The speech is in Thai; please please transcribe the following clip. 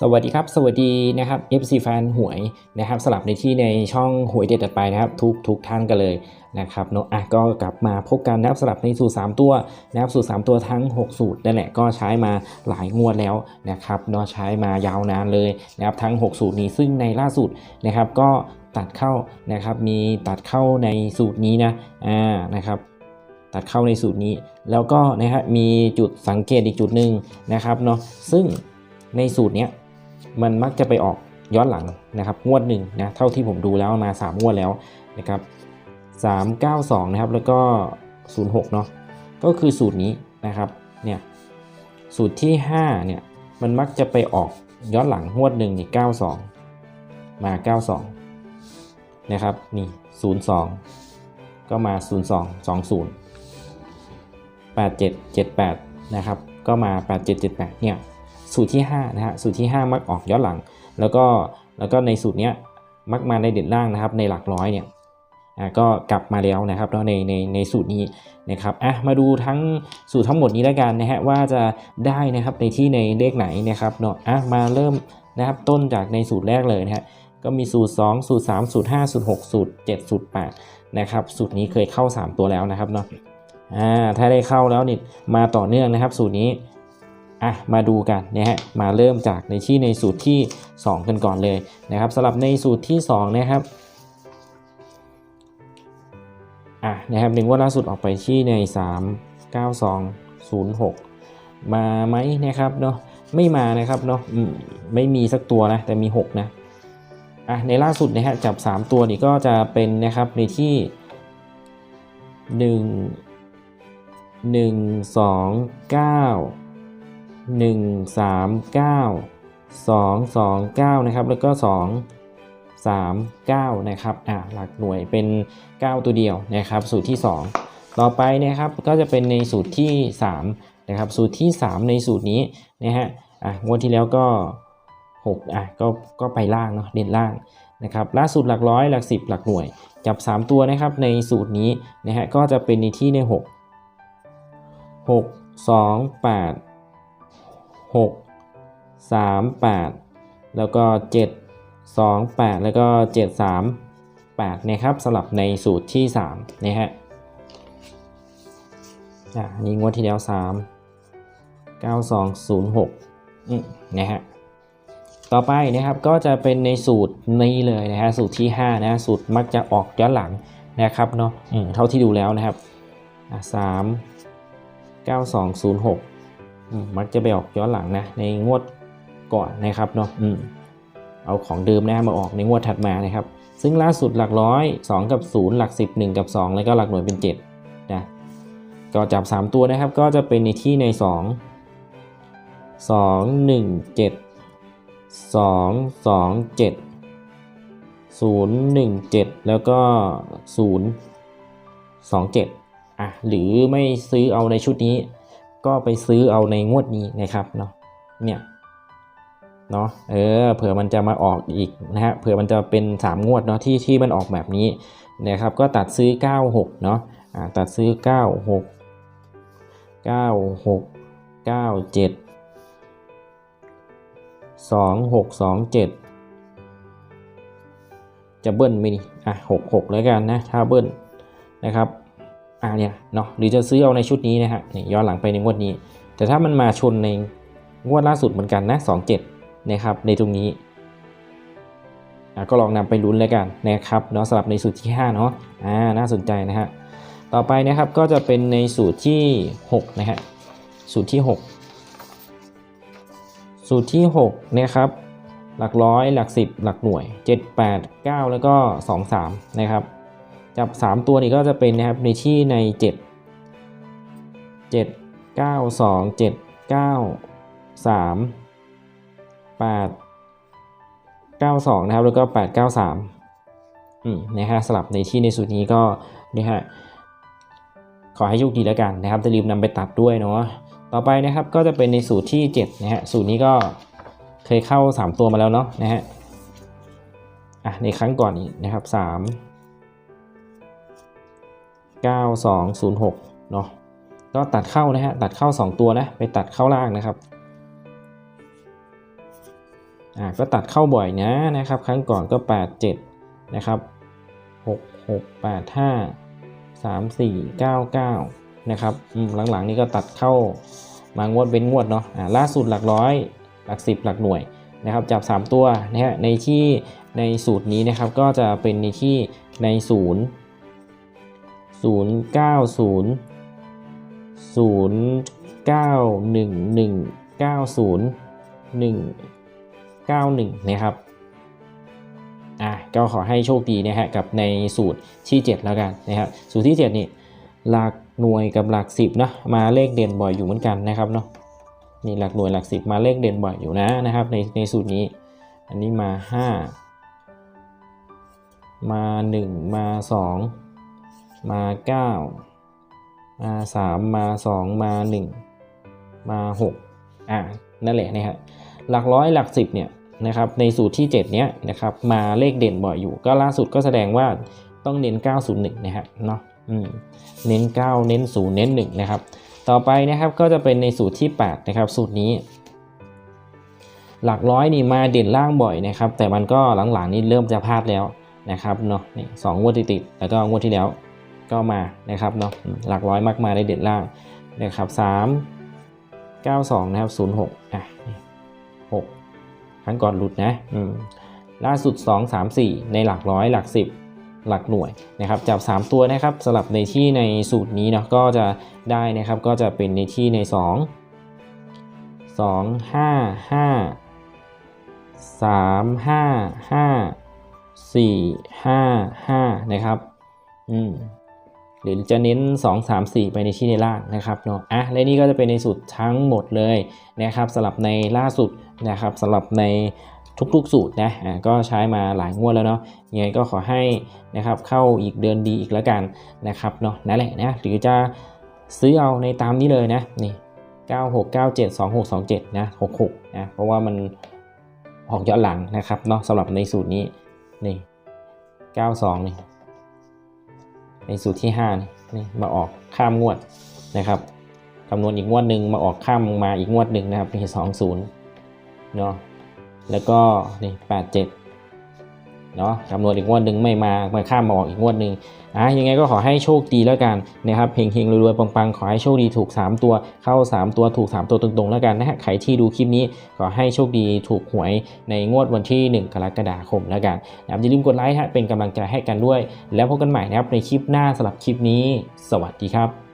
สวัสดีครับ สวัสดีนะครับ FC แฟนหวยนะครับสลับในที่ในช่องหวยเด็ดตัดไปนะครับทุกทุกท่านกันเลยนะครับเนาะอะก็กลับมาพบกันนะครับสลับในสูตร 3 ตัวนะครับสูตร 3 ตัวทั้ง 6 สูตรนั่นแหละก็ใช้มาหลายงวดแล้วนะครับเนาะใช้มายาวนานเลยนะครับทั้ง 6 สูตรนี้ซึ่งในล่าสุดนะครับก็ตัดเข้านะครับมีตัดเข้าในสูตรนี้นะอ่านะครับตัดเข้าในสูตรนี้ แล้วก็นะฮะมีจุดสังเกตอีกจุดหนึ่งนะครับเนาะซึ่ง ในสูตรเนี้ยมันมักจะไปออกย้อนหลังนะครับงวดหนึ่งนะเท่าที่ผมดูแล้วมา 3 งวดแล้วนะครับ392นะครับแล้วก็ 06เนาะก็คือสูตรนี้นะครับเนี่ยสูตรที่5เนี่ยมันมักจะไปออกย้อนหลังงวดหนึ่งนี่92 มา 92นะครับนี่ 02 ก็มา 02 20 8778นะครับก็มา 8778เนี่ย สูตรที่5นะฮะสูตรที่ 5 มักออกย้อนหลัง แล้วก็แล้วก็ในสูตรเนี้ยมักมาในเด่นล่างนะครับ ในหลักร้อยเนี่ยก็กลับมาแล้วนะครับแล้วในในในสูตรนี้นะครับอะมาดูทั้งสูตรทั้งหมดนี้แล้วกันนะฮะว่าจะได้นะครับในที่ในเลขไหนนะครับเนาะอะมาเริ่มนะครับต้นจากในสูตรแรกเลยนะฮะก็มีสูตร 2 สูตร 3 สูตร 5 สูตร 6 สูตร 7 สูตร 8 นะครับ สูตรนี้เคยเข้า 3 ตัวแล้วนะครับเนาะอ่าถ้าได้เข้าแล้วนี่มาต่อเนื่องนะครับ สูตรนี้ อะมาดูกันนะฮะมาเริ่มจากในที่ในสูตรที่ 2 กันก่อนเลยนะครับสำหรับในสูตรที่2นะครับอะนะครับหนึ่งว่าล่าสุดออกไปที่ใน 3 9 2 0 6 มาไหมนะครับเนาะไม่มานะครับเนาะไม่มีสักตัวนะแต่มี 6 นะอะในล่าสุดนะฮะจับ 3 ตัวนี่ก็จะเป็นนะครับในที่1หนึ่ง สองเก้าหนึ่งสามเก้าสองสองเก้านะครับ แล้วก็สองสามเก้านะครับอ่าหลักหน่วยเป็น 9 ตัวเดียวนะครับ สูตรที่ 2 ต่อไปนะครับก็จะเป็นในสูตรที่ 3 นะครับ สูตรที่ 3 ในสูตรนี้นะฮะอะงวดที่แล้วก็ 6 อะก็ก็ไปล่างเนาะเด่นล่างนะครับล่าสุดหลักร้อยหลักสิบหลักหน่วย จับ 3 ตัวนะครับในสูตรนี้นะฮะก็จะเป็นในที่ใน 6 6 2 8 6 3 8 แล้วก็ 7 2 8 แล้วก็ 7 3 8 นะครับสลับในสูตรที่ 3 นะฮะอะนี่งวดที่แล้ว 3 9 2 0 6อืมนะฮะต่อไปนะครับก็จะเป็นในสูตรนี้เลยนะฮะสูตรที่5นะสูตรมักจะออกย้อนหลังนะครับเนาะอืมเท่าที่ดูแล้วนะครับอะสาม9206อืม มักจะไปออกย้อนหลังนะในงวดก่อนนะครับเนาะเอาของเดิมนะมาออกในงวดถัดมานะครับ ซึ่งล่าสุดหลักร้อย 2 กับ 0 หลัก 10 1 กับ 2 แล้วก็หลักหน่วยเป็น7นะก็จับ 3 ตัวนะครับ ก็จะเป็นในที่ใน 2 2 1 7 2 2 7 0 1 7 แล้วก็ 0 2 7อะหรือไม่ซื้อเอาในชุดนี้ ก็ไปซื้อเอาในงวดนี้นะครับเนาะเนี่ยเนาะเออเผื่อมันจะมาออกอีกนะฮะเผื่อมันจะเป็น 3 งวดเนาะที่ที่มันออกแบบนี้นะครับก็ตัดซื้อ 96เนาะอ่าตัดซื้อ 96 96 97 2627 จะเบิ้ลไหมนี่อะ 66 แล้วกันนะ ถ้าเบิ้ลนะครับ อ่าเนี่ยเนาะหรือจะซื้อเอาในชุดนี้นะฮะนี่ย้อนหลังไปในงวดนี้ แต่ถ้ามันมาชนในงวดล่าสุดเหมือนกันนะ27นะครับในตรงนี้อ่าก็ลองนำไปลุ้นเลยกันนะครับเนาะสำหรับในสูตรที่ 5 เนาะอ่าน่าสนใจนะฮะต่อไปนะครับก็จะเป็นในสูตรที่ 6 นะฮะสูตรที่ 6 สูตรที่6นะครับหลักร้อยหลัก 10 หลักหน่วย 7 8 9 แล้วก็ 2 3 นะครับ จับ 3 ตัวนี้ก็จะเป็นนะครับในที่ใน 7 7 9 2 7 9 3 8 9 2 นะครับ แล้วก็ 8 9 3อืมนะฮะสลับในที่ในสูตรนี้ก็นี่ฮะขอให้โชคดีแล้วกันนะครับจะลืมนำไปตัดด้วยเนาะต่อไปนะครับก็จะเป็นในสูตรที่ 7 นะฮะสูตรนี้ก็เคยเข้า 3 ตัวมาแล้วเนาะนะฮะอะในครั้งก่อนนี้นะครับ 3 9206 เนาะก็ตัดเข้านะฮะ ตัดเข้า 2 ตัวนะ ไปตัดเข้าล่างนะครับ อ่า ก็ตัดเข้าบ่อยนะนะครับ ครั้งก่อนก็ 8 7 นะครับ 6 6 8 5 3 4 9 9 นะครับ อืม หลังๆ นี่ก็ตัดเข้ามางวดเว้นงวดเนาะ อ่า ล่าสุดหลักร้อย หลัก 10 หลักหน่วยนะครับ จับ 3 ตัวนะฮะ ในที่ในสูตรนี้นะครับ ก็จะเป็นในที่ในศูนย์ ศูนย์เก้าศูนย์ศูนย์เก้าหนึ่งหนึ่งเก้าศูนย์หนึ่งเก้าหนึ่งนะครับอะก็ขอให้โชคดีนะฮะกับในสูตรที่ 7 แล้วกันนะครับสูตรที่ 7 นี่หลักหน่วยกับหลัก 10นะมาเลขเด่นบ่อยอยู่เหมือนกันนะครับเนาะนี่หลักหน่วยหลักสิบมาเลขเด่นบ่อยอยู่นะนะครับในในสูตรนี้ อันนี้มา 5 มา 1 มา 2 มา 9 มา 3 มา 2 มา 1 มา 6 อ่านั่นแหละนะครับหลักร้อยหลักสิบเนี่ยนะครับในสูตรที่ 7 เนี้ยนะครับมาเลขเด่นบ่อยอยู่ ก็ล่าสุดก็แสดงว่าต้องเน้น 901 นะครับเนาะอืมเน้น 9 เน้น 0 เน้น 1 นะครับ ต่อไปนะครับก็จะเป็นในสูตรที่ 8 นะครับ สูตรนี้ หลักร้อยนี่มาเด่นล่างบ่อยนะครับ แต่มันก็หลังๆนี่เริ่มจะพลาดแล้วนะครับเนาะสองงวดติดๆแล้วก็งวดที่แล้ว ก็มานะครับเนาะหลักร้อยมักมาได้เด่นล่างนะครับ3 9 2นะครับ0 6อะนี่6ครั้งก่อนหลุดนะล่าสุด 2 3 4 ในหลักร้อยหลัก 10 หลักหน่วยนะครับจับ 3 ตัวนะครับสลับในที่ในสูตรนี้เนาะก็จะได้นะครับก็จะเป็นในที่ใน 2 2 5 5 3 5 5 4 5 5 นะครับ อืม หรือจะเน้น 2 3 4 ไปในที่ในล่างนะครับเนาะอะและนี่ก็จะเป็นในสูตรทั้งหมดเลยนะครับสลับในล่าสุดนะครับสลับในทุกๆสูตรนะอะก็ใช้มาหลายงวดแล้วเนาะยังไงก็ขอให้นะครับเข้าอีกเดือนดีอีกแล้วกันนะครับเนาะนั่นแหละนะหรือจะซื้อเอาในตามนี้เลยนะนี่96 97 26 27นะ66นะเพราะว่ามันออกย้อนหลังนะครับเนาะสำหรับในสูตรนี้นี่92นี่ ในสูตรที่5นี่นี่มาออกข้ามงวดนะครับคำนวณอีกงวดหนึ่งมาออกข้ามมาอีกงวดหนึ่งนะครับนี่20เนาะแล้วก็นี่87เนาะคำนวณอีกงวดหนึ่งไม่มามาข้ามมาออกอีกงวดหนึ่งอะยังไงก็ขอให้โชคดีแล้วกันนะครับเฮงๆรวยๆปังๆ ขอให้โชคดีถูก 3 ตัวเข้า 3 ตัวถูก 3 ตัวตรงๆ แล้วกันนะฮะใครที่ดูคลิปนี้ขอให้โชคดีถูกหวยในงวดวันที่ 1 กรกฎาคมแล้วกันนะครับอย่าลืมกดไลค์ฮะเป็นกำลังใจให้กันด้วย แล้วพบกันใหม่นะครับในคลิปหน้าสำหรับคลิปนี้ สวัสดีครับ